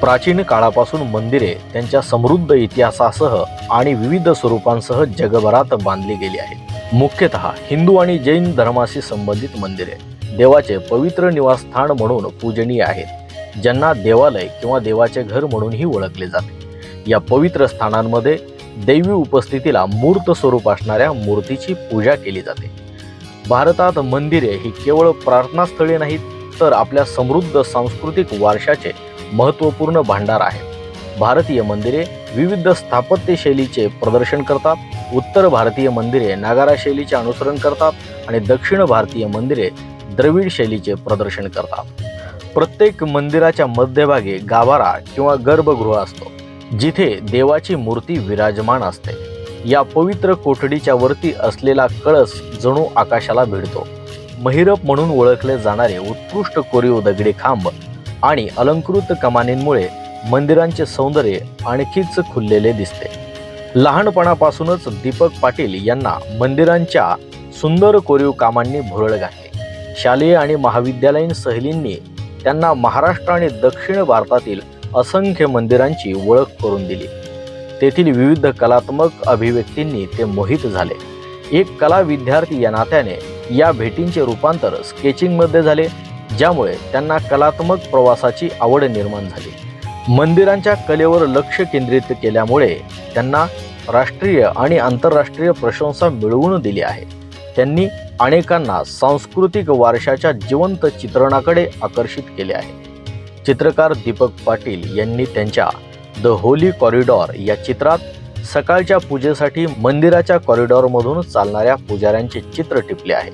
प्राचीन काळापासून मंदिरे त्यांच्या समृद्ध इतिहासासह आणि विविध स्वरूपांसह जगभरात बांधली गेली आहेत. मुख्यतः हिंदू आणि जैन धर्माशी संबंधित मंदिरे. देवाचे पवित्र निवासस्थान म्हणून पूजनीय आहेत. ज्यांना देवालय किंवा देवाचे घर म्हणूनही ओळखले जाते. या पवित्र स्थानांमध्ये दैवी उपस्थितीला मूर्त स्वरूप असणाऱ्या मूर्तीची पूजा केली जाते. भारतात मंदिरे ही केवळ प्रार्थनास्थळे नाहीत तर आपल्या समृद्ध सांस्कृतिक वारशाचे महत्त्वपूर्ण भांडार आहे भारतीय मंदिरे विविध स्थापत्य शैलीचे प्रदर्शन करतात. उत्तर भारतीय मंदिरे नागारा शैलीचे अनुसरण करतात आणि दक्षिण भारतीय मंदिरे द्रविड शैलीचे प्रदर्शन करतात. प्रत्येक मंदिराच्या मध्यभागी गाभारा किंवा गर्भगृह असतो जिथे देवाची मूर्ती विराजमान असते. या पवित्र कोठडीच्या वरती असलेला कळस जणू आकाशाला भिडतो. महिरप म्हणून ओळखले जाणारे उत्कृष्ट कोरीव दगडी खांब आणि अलंकृत कमानींमुळे मंदिरांचे सौंदर्य आणखीच खुललेले दिसते. लहानपणापासूनच दीपक पाटील यांना मंदिरांच्या सुंदर कोरीव कामांनी भुरळ घातली. शालेय आणि महाविद्यालयीन सहलींनी त्यांना महाराष्ट्र आणि दक्षिण भारतातील असंख्य मंदिरांची ओळख करून दिली. तेथील विविध कलात्मक अभिव्यक्तींनी ते मोहित झाले. एक कला विद्यार्थी या नात्याने या भेटींचे रूपांतर स्केचिंगमध्ये झाले. ज्यामुळे त्यांना कलात्मक प्रवासाची आवड निर्माण झाली. मंदिरांच्या कलेवर लक्ष केंद्रित केल्यामुळे त्यांना राष्ट्रीय आणि आंतरराष्ट्रीय प्रशंसा मिळवून दिली आहे. त्यांनी अनेकांना सांस्कृतिक वारशाच्या जिवंत चित्रणाकडे आकर्षित केले आहे. चित्रकार दीपक पाटील यांनी त्यांच्या द होली कॉरिडॉर या चित्रात सकाळच्या पूजेसाठी मंदिराच्या कॉरिडॉरमधून चालणाऱ्या पुजाऱ्यांचे चित्र टिपले आहे.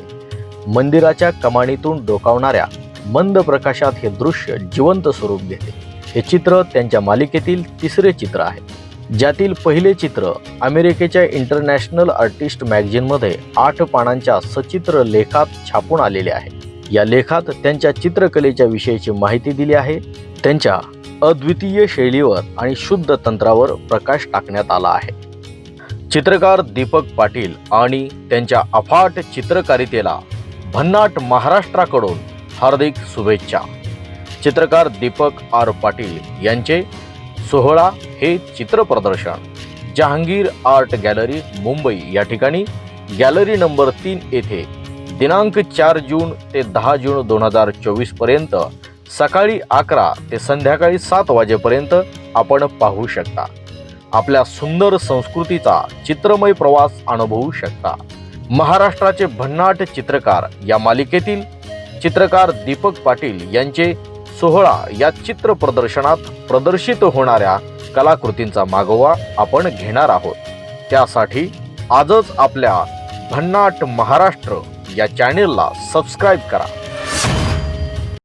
मंदिराच्या कमानीतून डोकावणाऱ्या मंद प्रकाशात हे दृश्य जिवंत स्वरूप घेते हे चित्र त्यांच्या मालिकेतील तिसरे चित्र आहे. ज्यातील पहिले चित्र अमेरिकेच्या इंटरनॅशनल आर्टिस्ट मॅगझिनमध्ये आठ पानांच्या सचित्र लेखात छापून आलेले आहे. या लेखात त्यांच्या चित्रकलेच्या विषयीची माहिती दिली आहे. त्यांच्या अद्वितीय शैलीवर आणि शुद्ध तंत्रावर प्रकाश टाकण्यात आला आहे. चित्रकार दीपक पाटील आणि त्यांच्या अफाट चित्रकारितेला भन्नाट महाराष्ट्राकडून हार्दिक शुभेच्छा. चित्रकार दीपक आर पाटील यांचे सोहळा हे चित्र प्रदर्शन. Jahangir art gallery Mumbai. या ठिकाणी गॅलरी नंबर तीन येथे दिनांक चार जून ते दहा जून दोन हजार चोवीसपर्यंत सकाळी अकरा ते संध्याकाळी सात वाजेपर्यंत आपण पाहू शकता. आपल्या सुंदर संस्कृतीचा चित्रमय प्रवास अनुभवू शकता. महाराष्ट्राचे भन्नाट चित्रकार या मालिकेतील चित्रकार दीपक पाटील यांचे सोहळा या चित्र प्रदर्शनात प्रदर्शित होणाऱ्या कलाकृतींचा मागोवा आपण घेणार आहोत. त्यासाठी आजच आपल्या भन्नाट महाराष्ट्र या चॅनेलला सबस्क्राईब करा.